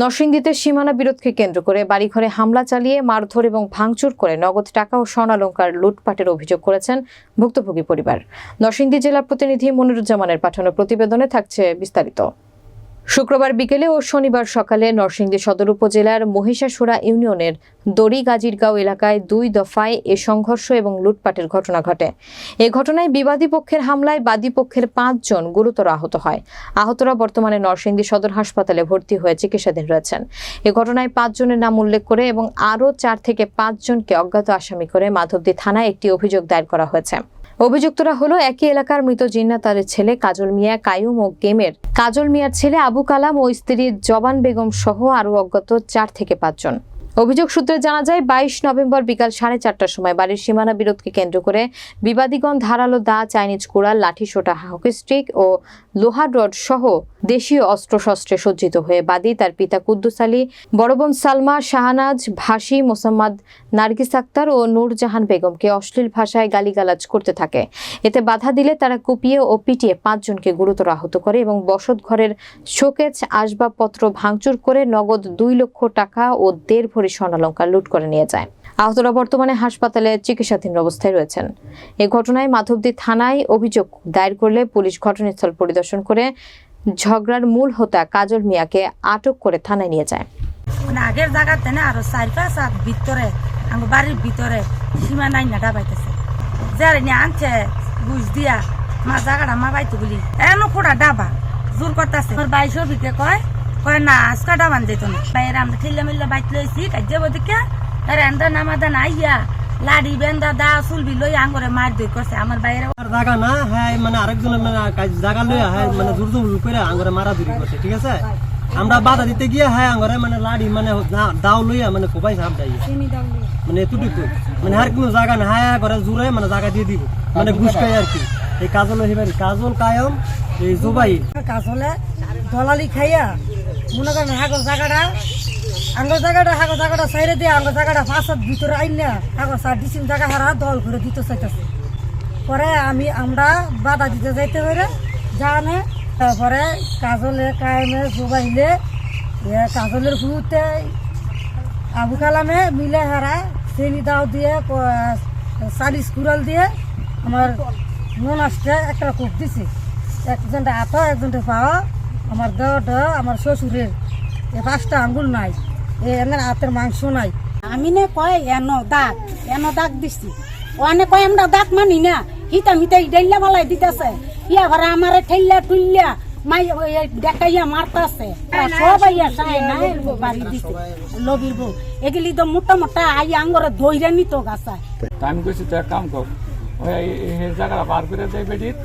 নরসিংদীতে সীমানা বিরোধকে কেন্দ্র করে বাড়িঘরে হামলা চালিয়ে, মারধর এবং ভাঙচুর করে নগদ টাকা ও স্বর্ণালঙ্কার লুটপাটের অভিযোগ করেছেন ভুক্তভোগী পরিবার। নরসিংদী জেলা প্রতিনিধি মনিরুজ্জামানের পাঠানো প্রতিবেদনে থাকছে বিস্তারিত। শুক্রবার বিকেলে ও শনিবার সকালে নরসিংদী সদর উপজেলার মহিষাসুরা ইউনিয়নের দড়ি গাজীরগাঁও এলাকায় দুই দফায় এ সংঘর্ষ এবং লুটপাটের ঘটনা ঘটে। এ ঘটনায় বিবাদী পক্ষের হামলায় বাদী পক্ষের পাঁচজন গুরুতর আহত হয়। আহতরা বর্তমানে নরসিংদী সদর হাসপাতালে ভর্তি হয়ে চিকিৎসাধীন রয়েছেন। এ ঘটনায় পাঁচজনের নাম উল্লেখ করে এবং আরও চার থেকে পাঁচজনকে অজ্ঞাত আসামি করে মাধবদী থানায় একটি অভিযোগ দায়ের করা হয়েছে। অভিযুক্তরা হলো একই এলাকার মৃত জিন্না তার ছেলে কাজল মিয়া, কায়ুম ও গেমের কাজল মিয়ার ছেলে আবু কালাম ও স্ত্রী জবান বেগম সহ আরও অজ্ঞাত চার থেকে পাঁচজন। অভিযোগ সূত্রে জানা যায়, বাইশ নভেম্বর বিকাল সাড়ে চারটার সময় বাড়ির সীমানা বিরোধকে কেন্দ্র করে বিবাদীগণ ধারালো দা চাইনিজ কুড়াল, লাঠি সোটা হকি স্টিক ও লোহার রড সহ দেশীয় অস্ত্রশস্ত্রে সজ্জিত হয়ে বাদী তার পিতা কুদ্দুস আলী, বড় বোন সালমা, শাহনাজ, ভাসি, মোসাম্মদ নার্গিস আক্তার ও নূরজাহান বেগমকে অশ্লীল ভাষায় গালিগালাজ করতে থাকে। এতে বাধা দিলে তারা কুপিয়ে ও পিটিয়ে পাঁচজনকে গুরুতর আহত করে এবং বসত ঘরের শোকেজ আসবাবপত্র ভাঙচুর করে নগদ দুই লক্ষ টাকা ও দেড় ভরি স্বর্ণালঙ্কার লুট করে নিয়ে যায়। আহতরা বর্তমানে হাসপাতালে চিকিৎসাধীন অবস্থায় রয়েছেন। এ ঘটনায় মাধবদী থানায় অভিযোগ দায়ের করলে পুলিশ ঘটনাস্থল পরিদর্শন করে ঝগড়ার মূল হোতা কাজল মিয়াকে আটক করে থানায় নিয়ে যায়। মানে আগের জায়গাতে না আরও চার পাঁচ হাত ভিতরে আমার বাড়ির ভিতরে সীমা নাই না ডাবাইতেছে। যারা আনছে বুঝ দিয়া, মা জায়গাটা মা বাইতে বলি। এমন খোড়া ডাবা, জোর করতেছে। বাইশের বিকে কয় কয় না আজকা ডাবান যেত না। বাইরে আমরা ঠেলে মিললে বাইতে লইছি কাজে বদিকে তার এন্দা নামাদা আইয়া লাড়ি বেন্দা দা চুলবি লই আঙ্গরে মার দই করছে। আমার বাইরে জায়গা না হ্যাঁ মানে আরেকজনের মানে জায়গা লইয়া হ্যাঁ মানে জোর জোর করে আঙ্গরে মারা দূরি করছে ঠিক আছে? আমরা বাধা দিতে গিয়ে হ্যাঁ আঙ্গরে মানে লাড়ি মানে না- দাও লইয়া মানে কোপাই সাপ যাই মানে এতটুকু মানে আর কোনো জায়গা না হ্যাঁ করে জোরে মানে জায়গা দিয়ে দিব মানে ঘুষ খাই আর কি। এই কাজল হিবার কাজল কায়ম এই জুবাই কাজলে দলালি খাইয়া মনে করেন হাগর জায়গাটা আঙ্গ জায়গাটা হাগর জায়গাটা সাইডে দিয়ে আঙ্গ জায়গাটা ফাঁসত ভিতরে আইন না হাগর সার ডিসিম জায়গা হারা দল করে দিতে চাইতেছে। পরে আমি, আমরা বাধা দিতে যাইতে পারে জানে, তারপরে কাজলে, কায়েমে, জুবাইলে কাজলের ফুতে আবু কালামে মিলে হারা চেনি দাও দিয়ে চালিশ কুড়াল দিয়ে আমার মন আসতে একটা কোপ দিছে। একজনটা হাত একজনটা পাওয়া। আমার দেওয়াটা আমার শ্বশুরের। এ পাঁচটা আঙ্গুল নাই, এ এনার হাতের মাংস নাই। আমি নে কয় এন দাগ এন দাগ দিছি। ওখানে কয় আমরা দাগ মানি না, হিতা মিতা ইডাইলা বালাই দিতেছে। ইয়া ঘরে আমারে ঠেললা টুললা মাই দেখাইয়া মারতাছে। সবাই সাই না বাড়ি দিছে লবির বউ। এগুলি তো মোটা মোটা আই আঙ্গরে দইরা নিত গাছা তা আমি কইছি তো কাম কর, ওই জায়গাটা বার করে দেয় বেডির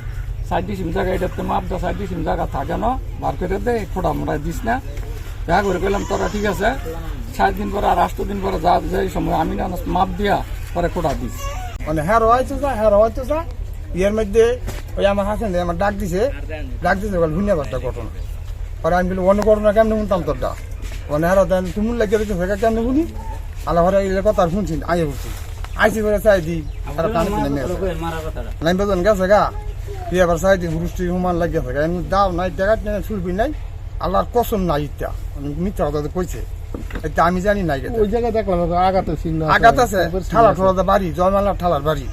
সাইড ডিসিম জায়গা এটাতে মাপ দা সাইড ডিসিম জায়গা থাকে না, বার করে দে, ফোটা মোটা দিস না। দেখা করে কইলাম, তোরা ঠিক আছে সাত দিন পরে আর আষ্ট দিন পরে যা, যে সময় আমি না, মাপ দিয়া পরে ফোটা দিস। মানে হ্যাঁ রয়েছে যা হ্যাঁ রয়েছে যা। ইয়ের মধ্যে ওই আমার হাসেন আমার ডাক দিছে ডাক দিছে ভিন্ন একটা ঘটনা। পরে আমি বলি, অন্য ঘটনা কেমন শুনতাম তোর ডা মানে হ্যাঁ দেন তুমি লাগিয়ে দিচ্ছে হয়ে কেমন শুনি? আল্লাহ ঘরে এই কথা শুনছি আইয়ে বলছি আইসি করে চাই দি আর কান কিনে নাই বেতন গেছে গা? তুই সাইডে হুরুষ্টি হুমান লাগিয়ে থাকে। এমনি দাও নাই টাকা টেনে ছুলবি নাই আল্লাহর কসম নাই ইত্যা। মিথ্যা কথা কইছে। এটা আমি জানি নাই ওই জায়গায় দেখলাম আগাতে আছে আঘাত আছে ঠালা ঠালা বাড়ি জয়মালার ঠালার বাড়ি।